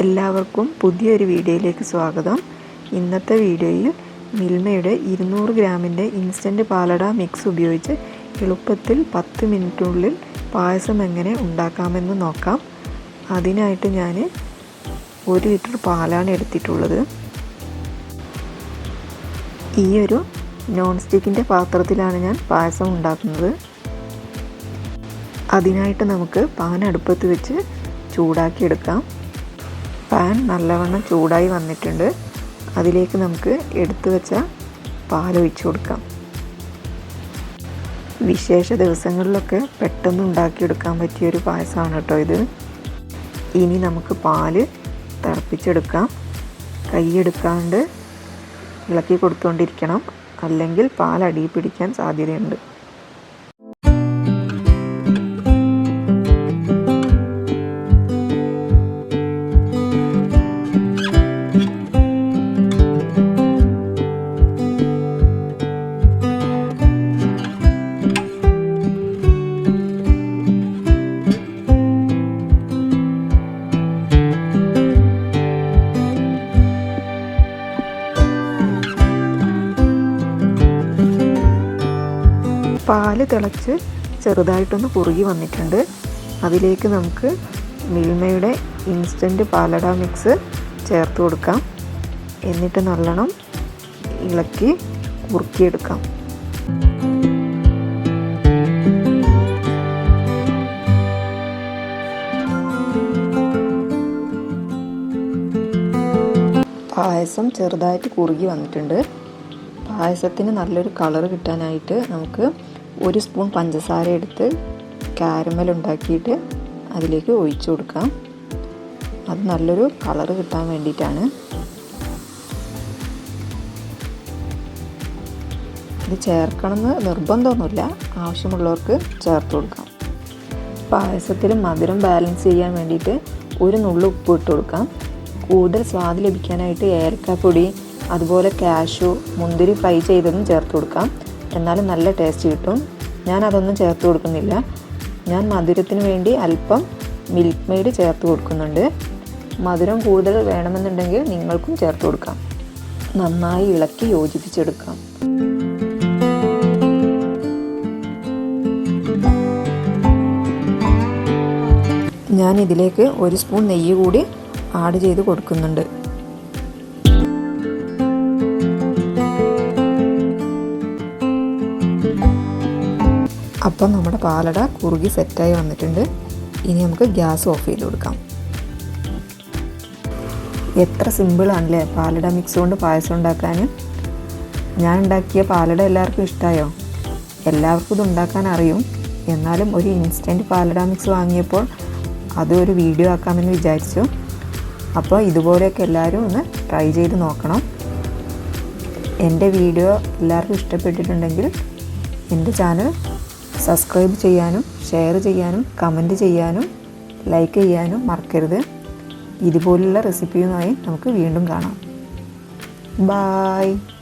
എല്ലാവർക്കും പുതിയൊരു വീഡിയോയിലേക്ക് സ്വാഗതം. ഇന്നത്തെ വീഡിയോയിൽ മിൽമയുടെ ഇരുന്നൂറ് ഗ്രാമിന്റെ ഇൻസ്റ്റന്റ് പാലട മിക്സ് ഉപയോഗിച്ച് എളുപ്പത്തിൽ പത്ത് മിനിറ്റിനുള്ളിൽ പായസം എങ്ങനെ ഉണ്ടാക്കാമെന്ന് നോക്കാം. അതിനായിട്ട് ഞാൻ ഒരു ലിറ്റർ പാലാണ് എടുത്തിട്ടുള്ളത്. ഈ ഒരു നോൺ സ്റ്റിക്കിന്റെ പാത്രത്തിലാണ് ഞാൻ പായസം ഉണ്ടാക്കുന്നത്. അതിനായിട്ട് നമുക്ക് പാൻ അടുപ്പത്ത് വെച്ച് ചൂടാക്കി എടുക്കാം പാൻ നല്ലവണ്ണം ചൂടായി വന്നിട്ടുണ്ട്. അതിലേക്ക് നമുക്ക് എടുത്തു വെച്ച പാൽ ഒഴിച്ചു കൊടുക്കാം. വിശേഷ ദിവസങ്ങളിലൊക്കെ പെട്ടെന്ന് ഉണ്ടാക്കിയെടുക്കാൻ പറ്റിയൊരു പായസമാണ് കേട്ടോ ഇത്. ഇനി നമുക്ക് പാൽ തിളപ്പിച്ചെടുക്കാം. കൈയെടുക്കാണ്ട് ഇളക്കി കൊടുത്തുകൊണ്ടിരിക്കണം അല്ലെങ്കിൽ പാൽ അടിയിൽ പിടിക്കാൻ സാധ്യതയുണ്ട്. പാൽ തിളച്ച് ചെറുതായിട്ടൊന്ന് കുറുകി വന്നിട്ടുണ്ട്. അതിലേക്ക് നമുക്ക് മിൽമയുടെ ഇൻസ്റ്റന്റ് പാലട മിക്സ് ചേർത്ത് കൊടുക്കാം. എന്നിട്ട് നല്ലോണം ഇളക്കി കുറുക്കിയെടുക്കാം. പായസം ചെറുതായിട്ട് കുറുകി വന്നിട്ടുണ്ട്. പായസത്തിന് നല്ലൊരു കളർ കിട്ടാനായിട്ട് നമുക്ക് ഒരു സ്പൂൺ പഞ്ചസാര എടുത്ത് കാരമൽ ഉണ്ടാക്കിയിട്ട് അതിലേക്ക് ഒഴിച്ചു കൊടുക്കാം. അത് നല്ലൊരു കളർ കിട്ടാൻ വേണ്ടിയിട്ടാണ്. ഇത് ചേർക്കണമെന്ന് നിർബന്ധമൊന്നുമില്ല. ആവശ്യമുള്ളവർക്ക് ചേർത്ത് കൊടുക്കാം. പായസത്തിൽ മധുരം ബാലൻസ് ചെയ്യാൻ വേണ്ടിയിട്ട് ഒരു നുള്ളു ഉപ്പ് ഇട്ട് കൊടുക്കാം. കൂടുതൽ സ്വാദ് ലഭിക്കാനായിട്ട് ഏലക്കാപ്പൊടി അതുപോലെ കാഷു മുന്തിരി ഫ്രൈ ചെയ്തതും ചേർത്ത് കൊടുക്കാം. എന്നാലും നല്ല ടേസ്റ്റ് കിട്ടും. ഞാൻ അതൊന്നും ചേർത്ത് കൊടുക്കുന്നില്ല. ഞാൻ മധുരത്തിന് വേണ്ടി അല്പം മിൽക്ക് മെയ്ഡ് ചേർത്ത് കൊടുക്കുന്നുണ്ട്. മധുരം കൂടുതൽ വേണമെന്നുണ്ടെങ്കിൽ നിങ്ങൾക്കും ചേർത്ത് കൊടുക്കാം. നന്നായി ഇളക്കി യോജിപ്പിച്ചെടുക്കാം. ഞാൻ ഇതിലേക്ക് ഒരു സ്പൂൺ നെയ്യ് കൂടി ആഡ് ചെയ്ത് കൊടുക്കുന്നുണ്ട്. അപ്പം നമ്മുടെ പാലട കുറുകി സെറ്റായി വന്നിട്ടുണ്ട്. ഇനി നമുക്ക് ഗ്യാസ് ഓഫ് ചെയ്ത് കൊടുക്കാം. എത്ര സിമ്പിളാണല്ലേ പാലട മിക്സ് കൊണ്ട് പായസം ഉണ്ടാക്കാൻ. ഞാൻ ഉണ്ടാക്കിയ പാലട എല്ലാവർക്കും ഇഷ്ടമായോ എല്ലാവർക്കും ഇത് ഉണ്ടാക്കാൻ അറിയും. എന്നാലും ഒരു ഇൻസ്റ്റന്റ് പാലട മിക്സ് വാങ്ങിയപ്പോൾ അതൊരു വീഡിയോ ആക്കാമെന്ന് വിചാരിച്ചു. അപ്പോൾ ഇതുപോലെയൊക്കെ എല്ലാവരും ഒന്ന് ട്രൈ ചെയ്ത് നോക്കണം. എന്റെ വീഡിയോ എല്ലാവർക്കും ഇഷ്ടപ്പെട്ടിട്ടുണ്ടെങ്കിൽ എന്റെ ചാനൽ സബ്സ്ക്രൈബ് ചെയ്യാനും ഷെയർ ചെയ്യാനും കമന്റ് ചെയ്യാനും ലൈക്ക് ചെയ്യാനും മറക്കരുത്. ഇതുപോലുള്ള റെസിപ്പിയുമായി നമുക്ക് വീണ്ടും കാണാം. ബായ്.